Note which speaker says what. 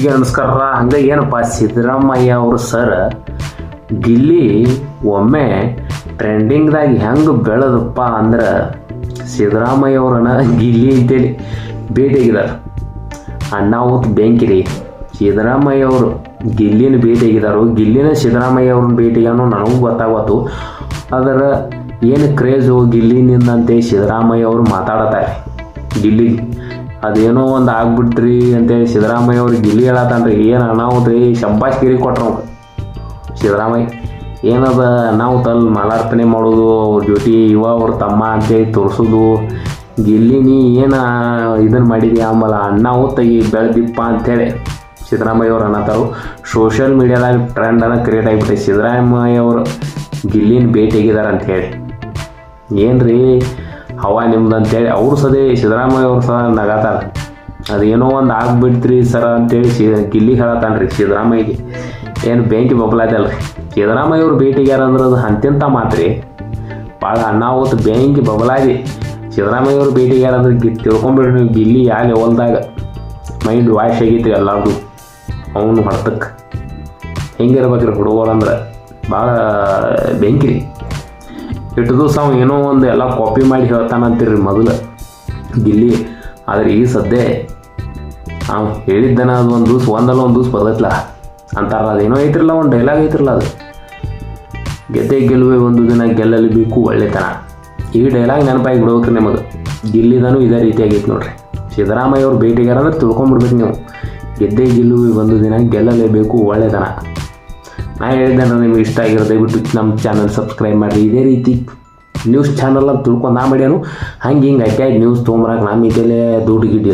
Speaker 1: ಈಗ ನಮಸ್ಕಾರ ಹಂಗೆ ಏನಪ್ಪ ಸಿದ್ದರಾಮಯ್ಯ ಅವರು ಸರ್, ಗಿಲ್ಲಿ ಒಮ್ಮೆ ಟ್ರೆಂಡಿಂಗ್ದಾಗ ಹೆಂಗೆ ಬೆಳೆದಪ್ಪ ಅಂದ್ರೆ ಸಿದ್ದರಾಮಯ್ಯ ಅವ್ರನ್ನ ಗಿಲ್ಲಿ ಅಂತೇಳಿ ಭೇಟಿಯಾಗಿದ್ದಾರೆ ಬೆಂಕಿ ರೀ. ಸಿದ್ದರಾಮಯ್ಯ ಅವರು ಗಿಲ್ಲಿನ ಭೇಟಿಯಾಗಿದ್ದಾರೋ ಗಿಲ್ಲಿನ ಸಿದ್ದರಾಮಯ್ಯ ಅವ್ರನ್ನ ಭೇಟಿಯಾಗೋ ನನಗೂ ಗೊತ್ತಾಗತ್ತು ಅದರ ಏನು ಕ್ರೇಜು ಅಂತೇಳಿ ಸಿದ್ದರಾಮಯ್ಯ ಅವರು ಮಾತಾಡತ್ತಾರೆ. ಗಿಲ್ಲಿ ಅದೇನೋ ಒಂದು ಆಗ್ಬಿಟ್ರಿ ಅಂತೇಳಿ ಸಿದ್ದರಾಮಯ್ಯ ಅವ್ರು ಗಿಲ್ಲಿ ಹೇಳತ್ತಾನ್ರಿ ಏನು ಅನಾಹುತ ರೀ ಶಂಬಾಷ್ಗಿರಿ ಕೊಟ್ರು ಅವ್ಕೆ ಸಿದ್ದರಾಮಯ್ಯ, ಏನದ ನಾವು ತಲ್ ಮಾಲಾರ್ಪಣೆ ಮಾಡೋದು, ಅವ್ರ ಜೊತೆ ಇವ ಅವ್ರ ತಮ್ಮ ಅಂತೇಳಿ ತೋರಿಸೋದು. ಗಿಲ್ಲಿ, ನೀ ಏನು ಇದನ್ನು ಮಾಡಿದ್ಯಾ ಆಮೇಲೆ ಅಣ್ಣ ತೆಗಿ ಬೆಳೆದಿಪ್ಪ ಅಂತೇಳಿ ಸಿದ್ದರಾಮಯ್ಯ ಅವ್ರು ಅನ್ನತ್ತಾರು ಸೋಷಿಯಲ್ ಮೀಡಿಯಾದಾಗ ಟ್ರೆಂಡ್ ಅನ್ನ ಕ್ರಿಯೇಟ್ ಆಗಿಬಿಟ್ಟೆ ಸಿದ್ದರಾಮಯ್ಯ ಅವರು. ಗಿಲ್ಲಿನ ಭೇಟಿಯಾಗಿದ್ದಾರೆ ಏನು ಏನ್ರಿ? ಹವಾ ನಿಮ್ದು ಅಂತೇಳಿ ಅವರು ಸದೇ ಸಿದ್ದರಾಮಯ್ಯ ಅವ್ರು ಸಹ ನಗಾತಾರ. ಅದೇನೋ ಒಂದು ಆಗ್ಬಿಡ್ತ್ರಿ ಸರ ಅಂತೇಳಿ ಸಿ ಗಿಲ್ಲಿ ಹೇಳತ್ತಾನ್ರಿ ಸಿದ್ದರಾಮಯ್ಯಗೆ. ಏನು ಬೆಂಕಿ ಬಬ್ಲಾದಲ್ರಿ ಸಿದ್ದರಾಮಯ್ಯ ಅವ್ರು ಭೇಟಿಗ್ಯಾರ ಅಂದ್ರೆ ಅದು ಅಂತ್ಯಂತ ಮಾತ್ರಿ. ಭಾಳ ಅನಾಹುತ ಬೆಂಕಿ ಬಬಲಾಗಿ ಸಿದ್ದರಾಮಯ್ಯ ಅವ್ರು ಭೇಟಿಗ್ಯಾರ ಅಂದ್ರೆ ಗಿ, ತಿಳ್ಕೊಂಬಿಡ್ರಿ ನೀವು ಗಿಲ್ಲಿ ಯಾವ ಲೆವೆಲ್ದಾಗ ಮೈಂಡ್ ವಾಶ್ ಆಗಿತ್ತು ಎಲ್ಲಾರ್ದು ಅವನು ಹೊಡ್ತಕ್ಕೆ ಹೆಂಗಿರ್ಬೇಕ್ರಿ ಹುಡುಗರು ಅಂದ್ರೆ. ಭಾಳ ಬೆಂಕಿ ರೀ ಇಟ್ಟು ದಿವಸ ಅವ ಏನೋ ಒಂದು ಎಲ್ಲ ಕಾಪಿ ಮಾಡಿ ಹೇಳ್ತಾನಂತೀರಿ ಮೊದಲು. ಗಿಲ್ಲಿ, ಆದರೆ ಈ ಸದ್ಯ ಅವ ಹೇಳಿದ್ದನ ಅದು ಒಂದು ದಿವ್ಸ, ಒಂದಲ್ಲ ಒಂದು ದಿವ್ಸ ಬದತ್ಲ ಅಂತಾರ, ಅದೇನೋ ಐತ್ರಲ್ಲ, ಒಂದು ಡೈಲಾಗ್ ಐತ್ರಲ್ಲ ಅದು. ಗೆದ್ದೆ ಗೆಲುವೆ ಒಂದು ದಿನ ಗೆಲ್ಲಲೇಬೇಕು ಒಳ್ಳೆತನ. ಈ ಡೈಲಾಗ್ ನೆನಪಾಗಿ ಬಿಡ್ಬೇಕ್ರಿ ನಿಮಗೆ. ಗಿಲ್ಲಿದನೂ ಇದೇ ರೀತಿಯಾಗೈತೆ ನೋಡ್ರಿ. ಸಿದ್ದರಾಮಯ್ಯ ಅವ್ರು ಭೇಟಿಗಾರ ಅಂದ್ರೆ ತಿಳ್ಕೊಂಬಿಡ್ಬೇಕು ನೀವು. ಗೆದ್ದೆ ಗೆಲುವೆ ಒಂದು ದಿನ ಗೆಲ್ಲಲೇಬೇಕು ಒಳ್ಳೆತನ. ನಾ ಹೇಳಿದ್ದೆ ನಿಮ್ಗೆ ಇಷ್ಟ ಆಗಿರೋ, ದಯವಿಟ್ಟು ನಮ್ಮ ಚಾನಲ್ ಸಬ್ಸ್ಕ್ರೈಬ್ ಮಾಡಿರಿ. ಇದೇ ರೀತಿ ನ್ಯೂಸ್ ಚಾನಲ್ ಅಂತ ತಿಳ್ಕೊಂಡು ನಾ ಮಾಡ್ಯಾನು. ಹಂಗೆ ಹಿಂಗೆ ಅಟ್ಯಾಗಿ ನ್ಯೂಸ್ ತೊಗೊಂಬರಕ್ಕೆ ನಮ್ಮ ಇದೆಲ್ಲೇ ದುಡ್ಡು ಗಿಡ್ಡಿ